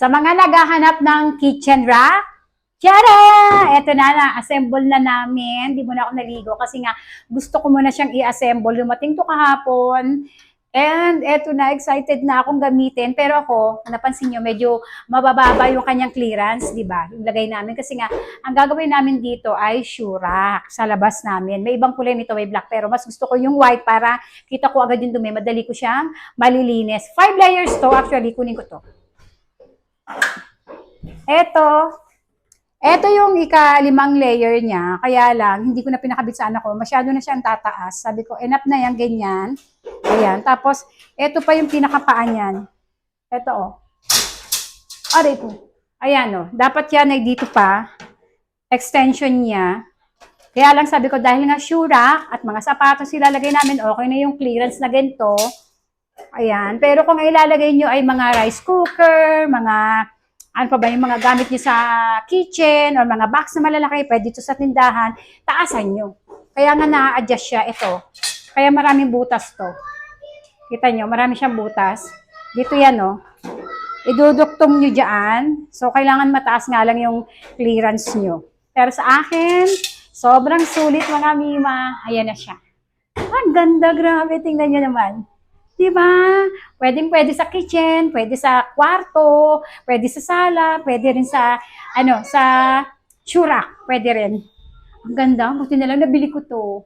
Sa mga naghahanap ng kitchen rack, Tiyara! Ito na, na-assemble na namin. Di mo na ako naligo kasi nga gusto ko muna siyang i-assemble. Lumating to kahapon. And eto na, excited na akong gamitin. Pero ako, napansin nyo, medyo mabababa yung kanyang clearance, di ba? Yung lagay namin. Kasi nga, ang gagawin namin dito ay shurak sa labas namin. May ibang kulay nito, may black. Pero mas gusto ko yung white para kita ko agad yung dumi. Madali ko siyang malilinis. Five layers to. Actually, kunin ko to. Eto, eto yung ika-limang layer niya. Kaya lang, hindi ko na pinakabit sa anak ko. Masyado na siyang tataas. Sabi ko, enough na yan, ganyan. Ayan. Tapos, eto pa yung pinakapaan niyan. Eto, oh. Aray po. Ayan, oh. Dapat yan ay dito pa. Extension niya. Kaya lang sabi ko, dahil nga shura at mga sapatos ilalagay namin, okay na yung clearance na ganito. Ayan. Pero kung ilalagay nyo ay mga rice cooker, mga ano pa ba yung mga gamit niyo sa kitchen or mga box na malalaki, pwede ito sa tindahan, taasan nyo. Kaya nga na-adjust siya ito. Kaya maraming butas to. Kita nyo, marami siyang butas. Dito yan, oh. Iduduktong nyo dyan. So, kailangan mataas nga lang yung clearance nyo. Pero sa akin, sobrang sulit mga mima. Ayan na siya. Ang ganda, grabe. Tingnan nyo naman. Di ba? Pwedeng pwede sa kitchen, pwede sa kwarto, pwede sa sala, pwede rin sa, ano, sa shurak. Pwede rin. Ang ganda. Buti na lang nabili ko to.